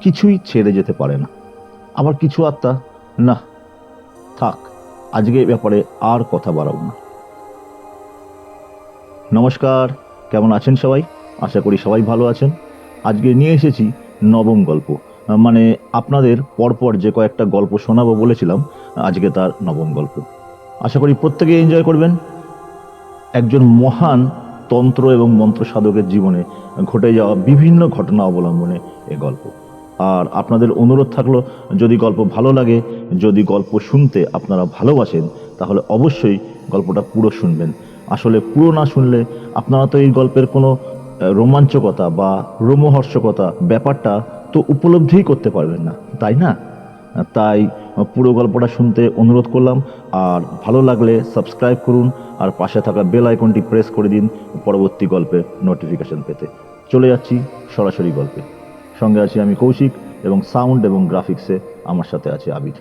কিছুই ছেড়ে যেতে পারে না। আবার কিছু আত্মা না থাক, আজকে এ ব্যাপারে আর কথা বাড়াবো না। নমস্কার, কেমন আছেন সবাই? আশা করি সবাই ভালো আছেন। আজকে নিয়ে এসেছি নবম গল্প। মানে আপনাদের পরপর যে কয়েকটা গল্প শোনাবো বলেছিলাম, আজকে তার নবম গল্প। আশা করি প্রত্যেকে এনজয় করবেন। একজন মহান তন্ত্র এবং মন্ত্র সাধকের জীবনে ঘটে যাওয়া বিভিন্ন ঘটনা অবলম্বনে এ গল্প। আর আপনাদের অনুরোধ থাকল, যদি গল্প ভালো লাগে, যদি গল্প শুনতে আপনারা ভালোবাসেন, তাহলে অবশ্যই গল্পটা পুরো শুনবেন। আসলে পুরো না শুনলে আপনারা তো এই গল্পের কোনো রোমাঞ্চকতা বা রোমহর্ষকতা ব্যাপারটা তো উপলব্ধিই করতে পারবেন না, তাই না? তাই পুরো গল্পটা শুনতে অনুরোধ করলাম, আর ভালো লাগলে সাবস্ক্রাইব করুন, আর পাশে থাকা বেল আইকনটি প্রেস করে দিন পরবর্তী গল্পের নোটিফিকেশন পেতে। চলে যাচ্ছি সরাসরি গল্পে। সঙ্গে আছি আমি কৌশিক এবং সাউন্ড এবং গ্রাফিক্সে আমার সাথে আছে আবির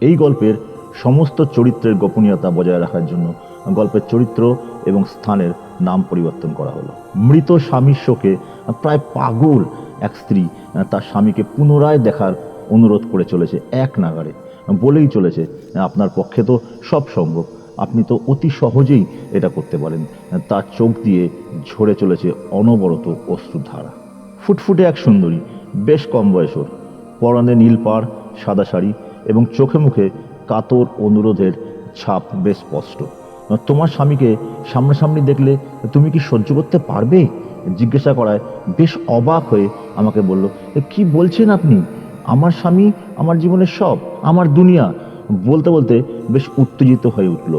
এই গল্পের সমস্ত চরিত্রের গোপনীয়তা বজায় রাখার জন্য গল্পের চরিত্র এবং স্থানের নাম পরিবর্তন করা হলো। মৃত স্বামীর শোকে প্রায় পাগল এক স্ত্রী তার স্বামীকে পুনরায় দেখার অনুরোধ করে চলেছে এক নাগারে বলেই চলেছে, আপনার পক্ষে তো সব সম্ভব। আপনি তো অতি সহজেই এটা করতে পারেন। তার চোখ দিয়ে ঝরে চলেছে অনবরত অশ্রুধারা। ফুটফুটে এক সুন্দরী, বেশ কম বয়সর। পরনে নীল পাড়, সাদা শাড়ি এবং চোখে মুখে কাতর অনুরোধের ছাপ বেশ স্পষ্ট। তোমার স্বামীকে সামনাসামনি দেখলে তুমি কি সহ্য করতে পারবে? জিজ্ঞাসা করায় বেশ অবাক হয়ে আমাকে বলল কি বলছেন আপনি? আমার স্বামী আমার জীবনের সব, আমার দুনিয়া। বলতে বলতে বেশ উত্তেজিত হয়ে উঠল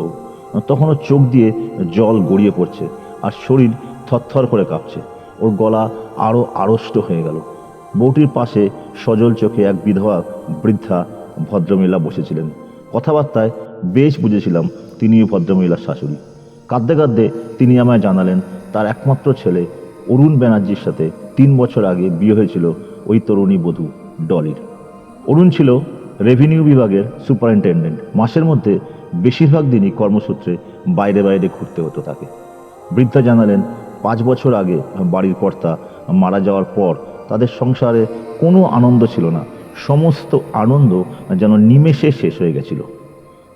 তখনও চোখ দিয়ে জল গড়িয়ে পড়ছে আর শরীর থরথর করে কাঁপছে। ওর গলা আরও আড়ষ্ট হয়ে গেল। বউটির পাশে সজল চোখে এক বিধবা বৃদ্ধা ভদ্রমহিলা বসেছিলেন। কথাবার্তায় বেশ বুঝেছিলাম তিনিও ভদ্রমহিলার শাশুড়ি। কাঁদতে কাঁদতে তিনি আমায় জানালেন, তার একমাত্র ছেলে অরুণ ব্যানার্জির সাথে তিন বছর আগে বিয়ে হয়েছিল ওই তরুণী বধূ ডলির। অরুণ ছিল রেভিনিউ বিভাগের সুপারিনটেন্ডেন্ট। মাসের মধ্যে বেশিরভাগ দিনই কর্মসূত্রে বাইরে বাইরে ঘুরতে হতো তাকে। বৃদ্ধা জানালেন পাঁচ বছর আগে বাড়ির কর্তা মারা যাওয়ার পর তাদের সংসারে কোনো আনন্দ ছিল না। সমস্ত আনন্দ যেন নিমেষে শেষ হয়ে গেছিল।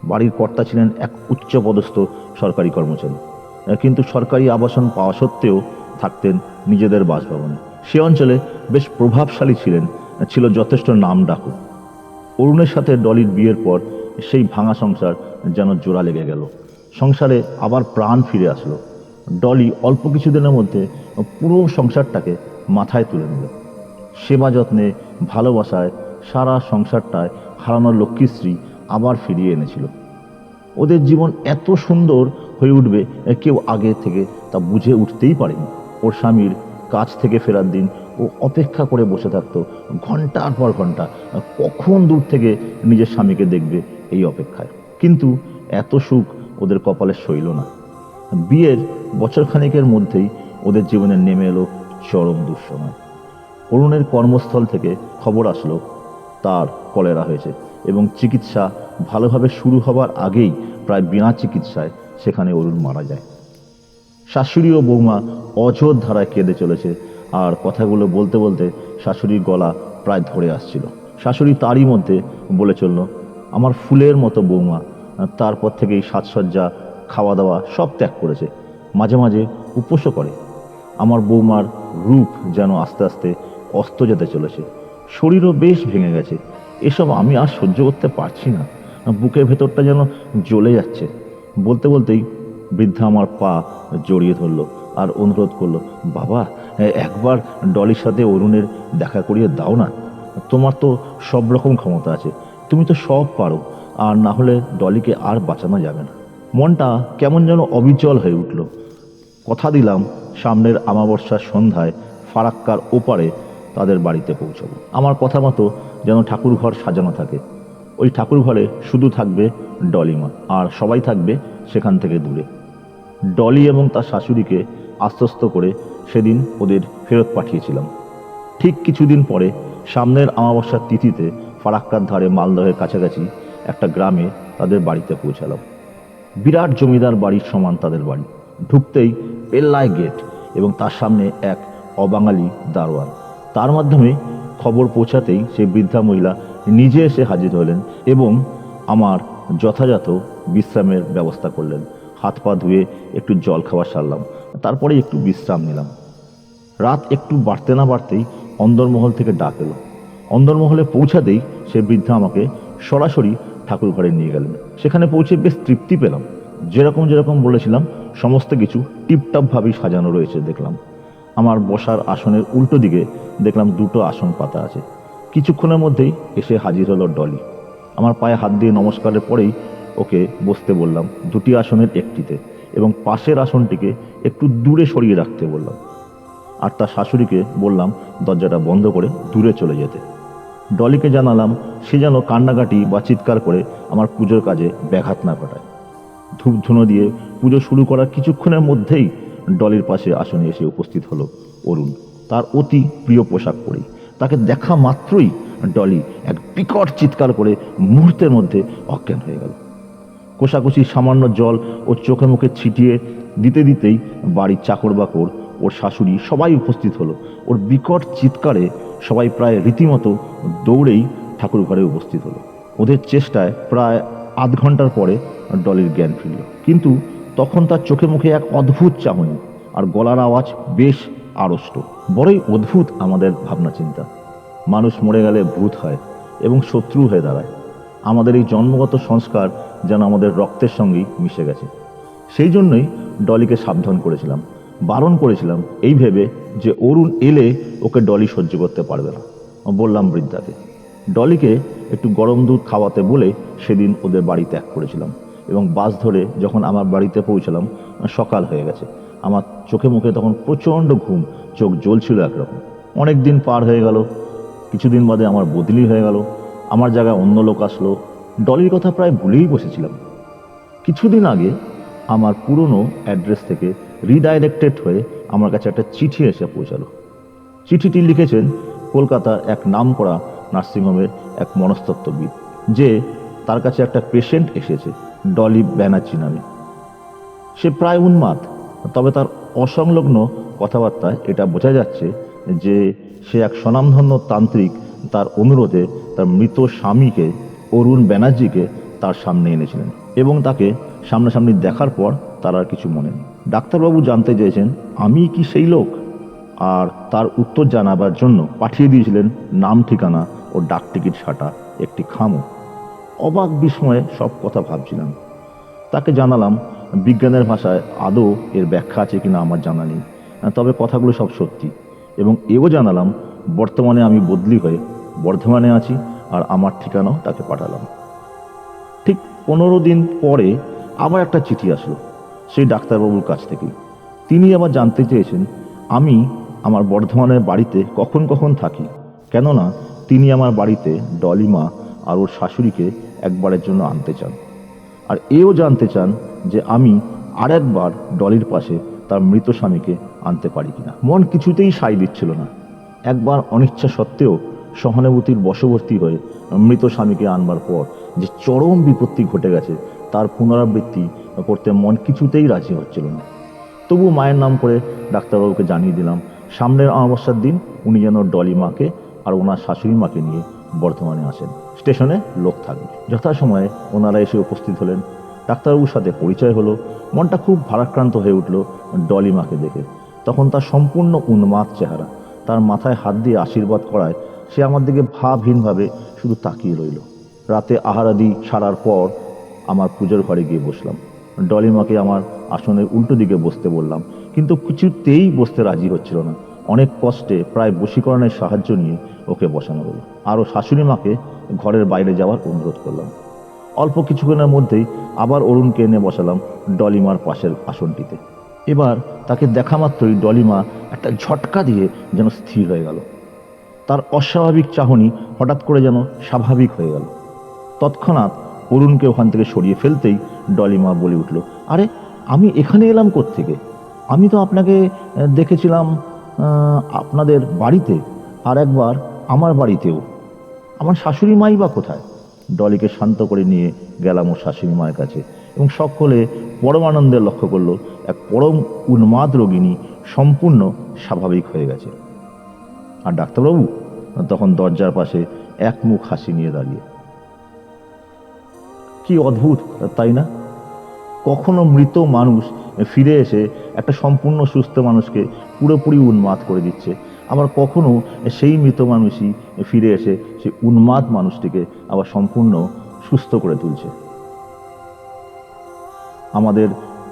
বাড়ির কর্তা ছিলেন এক উচ্চপদস্থ সরকারি কর্মচারী। কিন্তু সরকারি আবাসন পাওয়া সত্ত্বেও থাকতেন নিজেদের বাসভবনে। সে অঞ্চলে বেশ প্রভাবশালী ছিলেন, ছিল যথেষ্ট নাম ডাকু। অরুণের সাথে ডলির বিয়ের পর সেই ভাঙা সংসার যেন জোড়া লেগে গেল। সংসারে আবার প্রাণ ফিরে আসলো। ডলি অল্প কিছুদিনের মধ্যে পুরো সংসারটাকে মাথায় তুলে নিল। সেবা যত্নে, ভালোবাসায়, সারা সংসারটায় হারানোর লক্ষ্মীশ্রী আবার ফিরিয়ে এনেছিল। ওদের জীবন এত সুন্দর হয়ে উঠবে, কেউ আগে থেকে তা বুঝে উঠতেই পারেনি। ওর স্বামীর কাজ থেকে ফেরার দিন ও অপেক্ষা করে বসে থাকতো ঘণ্টার পর ঘণ্টা, কখন দূর থেকে নিজের স্বামীকে দেখবে এই অপেক্ষায়। কিন্তু এত সুখ ওদের কপালে সইল না। বিয়ের বছরখানেকের মধ্যেই ওদের জীবনে নেমে এলো চরম দুঃসময়। অরুণের কর্মস্থল থেকে খবর আসলো, তার কলেরা হয়েছে এবং চিকিৎসা ভালোভাবে শুরু হবার আগেই প্রায় বিনা চিকিৎসায় সেখানে অরুণ মারা যায়। শাশুড়ি ও বৌমা অঝোর ধারায় কেঁদে চলেছে আর কথাগুলো বলতে বলতে শাশুড়ির গলা প্রায় ধরে আসছিল। শাশুড়ি তারই মধ্যে বলে চলল, আমার ফুলের মতো বৌমা, তারপর থেকেই সাজসজ্জা খাওয়া দাওয়া সব ত্যাগ করেছে। মাঝে মাঝে উপোসও করে। আমার বৌমার রূপ যেন আস্তে আস্তে অস্ত যেতে চলেছে। শরীরও বেশ ভেঙে গেছে। এসব আমি আর সহ্য করতে পারছি না। বুকের ভেতরটা যেন জ্বলে যাচ্ছে। বলতে বলতেই বৃদ্ধা আমার পা জড়িয়ে ধরলো আর অনুরোধ করল, বাবা একবার ডলির সাথে অরুণের দেখা করিয়ে দাও না। তোমার তো সব রকম ক্ষমতা আছে। তুমি তো সব পারো। আর না হলে ডলিকে আর বাঁচানো যাবে না। মনটা কেমন যেন অবিচল হয়ে উঠল। কথা দিলাম, সামনের আমাবস্যার সন্ধ্যায় ফারাক্কার ওপারে তাদের বাড়িতে পৌঁছাবো। আমার কথা মতো যেন ঠাকুর ঘর সাজানো থাকে। ওই ঠাকুর ঘরে শুধু থাকবে ডলিমা আর সবাই থাকবে সেখান থেকে দূরে। ডলি এবং তার শাশুড়িকে আশ্বস্ত করে সেদিন ওদের ফেরত পাঠিয়েছিলাম। ঠিক কিছুদিন পরে সামনের আমাবস্যার তিথিতে ফারাক্কার ধারে মালদহের কাছাকাছি একটা গ্রামে তাদের বাড়িতে পৌঁছালাম। বিরাট জমিদার বাড়ির সমান তাদের বাড়ি। ঢুকতেই পেল্লায় গেট এবং তার সামনে এক অবাঙালি দারোয়ান। তার মাধ্যমে খবর পৌঁছাতেই সেই বৃদ্ধা মহিলা নিজে এসে হাজির হলেন এবং আমার যথাযথ বিশ্রামের ব্যবস্থা করলেন। হাত পা ধুয়ে একটু জল খাবার সারলাম তারপরে একটু বিশ্রাম নিলাম। রাত একটু বাড়তে না বাড়তেই অন্দরমহল থেকে ডাক এলো। অন্দরমহলে পৌঁছাতেই সে বৃদ্ধা আমাকে সরাসরি ঠাকুর ঘরে নিয়ে গেলেন। সেখানে পৌঁছে বেশ তৃপ্তি পেলাম। যেরকম যেরকম বলেছিলাম, সমস্ত কিছু টিপটাপভাবেই সাজানো রয়েছে দেখলাম। আমার বসার আসনের উল্টো দিকে দেখলাম দুটো আসন পাতা আছে। কিছুক্ষণের মধ্যেই এসে হাজির হলো ডলি। আমার পায়ে হাত দিয়ে নমস্কারের পরেই ওকে বসতে বললাম, দুটি আসনের একটিতে এবং পাশের আসনটিকে একটু দূরে সরিয়ে রাখতে বললাম। আর তার শাশুড়িকে বললাম, দরজাটা বন্ধ করে দূরে চলে যেতে। ডলিকে জানালাম, সে যেন কান্নাকাটি বা চিৎকার করে আমার পুজোর কাজে ব্যাঘাত না ঘটায়। ধূপ ধুনো দিয়ে পুজো শুরু করার কিছুক্ষণের মধ্যেই ডলির পাশে আসনে এসে উপস্থিত হলো অরুণ, তার অতি প্রিয় পোশাক পরেই। তাকে দেখা মাত্রই ডলি এক বিকট চিৎকার করে মুহূর্তের মধ্যে অজ্ঞান হয়ে গেল। কোষাকুষি সামান্য জল ওর চোখে মুখে ছিটিয়ে দিতে দিতেই বাড়ির চাকর বাকর, ওর শাশুড়ি সবাই উপস্থিত হলো। ওর বিকট চিৎকারে সবাই প্রায় রীতিমতো দৌড়েই ঠাকুর ঘরে উপস্থিত হলো। ওদের চেষ্টায় প্রায় আধ ঘণ্টার পরে ডলির জ্ঞান ফিরল। কিন্তু তখন তার চোখে মুখে এক অদ্ভুত চাহনি আর গলার আওয়াজ বেশ আড়ষ্ট। বড়ই অদ্ভুত আমাদের ভাবনা চিন্তা। মানুষ মরে গেলে ভূত হয় এবং শত্রু হয়ে দাঁড়ায়। আমাদের এই জন্মগত সংস্কার যেন আমাদের রক্তের সঙ্গেই মিশে গেছে। সেই জন্যই ডলিকে সাবধান করেছিলাম। বারণ করেছিলাম এই ভেবে যে অরুণ এলে ওকে ডলি সহ্য করতে পারবে না। বললাম বৃদ্ধাকে, ডলিকে একটু গরম দুধ খাওয়াতে বলে সেদিন ওদের বাড়ি ত্যাগ করেছিলাম এবং বাস ধরে যখন আমার বাড়িতে পৌঁছালাম, সকাল হয়ে গেছে। আমার চোখে মুখে তখন প্রচণ্ড ঘুম, চোখ জ্বলছিল একরকম। অনেক দিন পার হয়ে গেল, কিছুদিন বাদে আমার বদলি হয়ে গেল, আমার জায়গায় অন্য লোক আসলো। ডলির কথা প্রায় ভুলেই বসেছিলাম। কিছুদিন আগে আমার পুরনো অ্যাড্রেস থেকে রিডাইরেক্টেড হয়ে আমার কাছে একটা চিঠি এসে পৌঁছালো। চিঠিটি লিখেছেন কলকাতার এক নামকরা নার্সিংহোমের এক মনস্তত্ত্ববিদ, যে তার কাছে একটা পেশেন্ট এসেছে, ডলি ব্যানার্জি নামে। সে প্রায় উন্মাদ, তবে তার অসংলগ্ন কথাবার্তায় এটা বোঝা যাচ্ছে যে সে এক স্বনামধন্য তান্ত্রিক, তার অনুরোধে তার মৃত স্বামীকে, অরুণ ব্যানার্জিকে তার সামনে এনেছিলেন এবং তাকে সামনাসামনি দেখার পর তার আর কিছু মনে নেই। ডাক্তারবাবু জানতে চেয়েছেন, আমি কি সেই লোক? আর তার উত্তর জানাবার জন্য পাঠিয়ে দিয়েছিলেন নাম ঠিকানা ও ডাক টিকিট ছাটা একটি খামও অবাক বিস্ময়ে সব কথা ভাবছিলাম। তাকে জানালাম, বিজ্ঞানের ভাষায় আদৌ এর ব্যাখ্যা আছে কিনা আমার জানা নেই। তবে কথাগুলো সব সত্যি। এবং এও জানালাম, বর্তমানে আমি বদলি হয়ে বর্ধমানে আছি আর আমার ঠিকানাও তাকে পাঠালাম। ঠিক পনেরো দিন পরে আবার একটা চিঠি আসলো। সেই ডাক্তারবাবুর কাছ থেকে। তিনি আবার জানতে চেয়েছেন, আমি আমার বর্ধমানের বাড়িতে কখন কখন থাকি। কেননা তিনি আমার বাড়িতে ডলিমা আর ওর শাশুড়িকে একবারের জন্য আনতে চান। আর এও জানতে চান যে আমি আর একবার ডলির পাশে তার মৃত স্বামীকে আনতে পারি কিনা। মন কিছুতেই সাই দিচ্ছিল না। একবার অনিচ্ছা সত্ত্বেও সহানুভূতির বশবর্তী হয়ে মৃত স্বামীকে আনবার পর যে চরম বিপত্তি ঘটে গেছে, তার পুনরাবৃত্তি করতে মন কিছুতেই রাজি হচ্ছিল না। তবু মায়ের নাম করে ডাক্তারবাবুকে জানিয়ে দিলাম, সামনের অমাবস্যার দিন উনি যেন ডলি মাকে আর ওনার শাশুড়ি মাকে নিয়ে বর্ধমানে আসেন। স্টেশনে লোক থাকবে। যথাসময়ে ওনারা এসে উপস্থিত হলেন। ডাক্তারবাবুর সাথে পরিচয় হলো, মনটা খুব ভারাক্রান্ত হয়ে উঠল ডলি মাকে দেখে। তখন তার সম্পূর্ণ উন্মাদ চেহারা, তার মাথায় হাত দিয়ে আশীর্বাদ করায় সে আমার দিকে ভাবহীনভাবে শুধু তাকিয়ে রইল। রাতে আহারাদি সারার পর আমার পুজোর ঘরে গিয়ে বসলাম। ডলিমাকে আমার আসনের উল্টো দিকে বসতে বললাম। কিন্তু কিছুতেই বসতে রাজি হচ্ছিল না। অনেক কষ্টে প্রায় বশীকরণের সাহায্য নিয়ে ওকে বসানো হলো। আরও শাশুড়ি মাকে ঘরের বাইরে যাওয়ার অনুরোধ করলাম। অল্প কিছুক্ষণের মধ্যেই আবার অরুণকে এনে বসালাম ডলিমার পাশের আসনটিতে। এবার তাকে দেখা মাত্রই ডলিমা একটা ঝটকা দিয়ে যেন স্থির হয়ে গেল। তার অস্বাভাবিক চাহনি হঠাৎ করে যেন স্বাভাবিক হয়ে গেল। তৎক্ষণাৎ অরুণকে ওখান থেকে সরিয়ে ফেলতেই ডলিমা বলে উঠল, আরে, আমি এখানে এলাম থেকে আমি তো আপনাকে দেখেছিলাম আপনাদের বাড়িতে, আর একবার আমার বাড়িতেও। আমার শাশুড়ি মাই বা কোথায়? ডলিকে শান্ত করে নিয়ে গেলাম ওর শাশুড়ি মায়ের কাছে এবং সকলে পরমানন্দে লক্ষ্য করল, এক পরম উন্মাদ রোগিনী সম্পূর্ণ স্বাভাবিক হয়ে গেছে। আর ডাক্তারবাবু? তখন দরজার পাশে এক মুখ হাসি নিয়ে দাঁড়িয়ে। কি অদ্ভুত, তাই না? কখনো মৃত মানুষ ফিরে এসে একটা সম্পূর্ণ সুস্থ মানুষকে পুরোপুরি উন্মাদ করে দিচ্ছে। আবার কখনো সেই মৃত মানুষই ফিরে এসে সেই উন্মাদ মানুষটিকে আবার সম্পূর্ণ সুস্থ করে তুলছে। আমাদের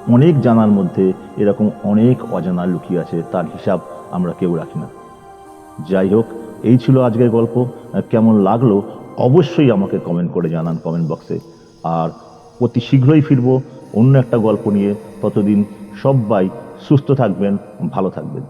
অনেক জানার মধ্যে এরকম অনেক অজানা লুকিয়ে আছে, তার হিসাব আমরা কেউ রাখি না। যাই হোক, এই ছিল আজকের গল্প। কেমন লাগল অবশ্যই আমাকে কমেন্ট করে জানান কমেন্ট বক্সে আর অতি শীঘ্রই ফিরব অন্য একটা গল্প নিয়ে। ততদিন সবাই সুস্থ থাকবেন ভালো থাকবেন।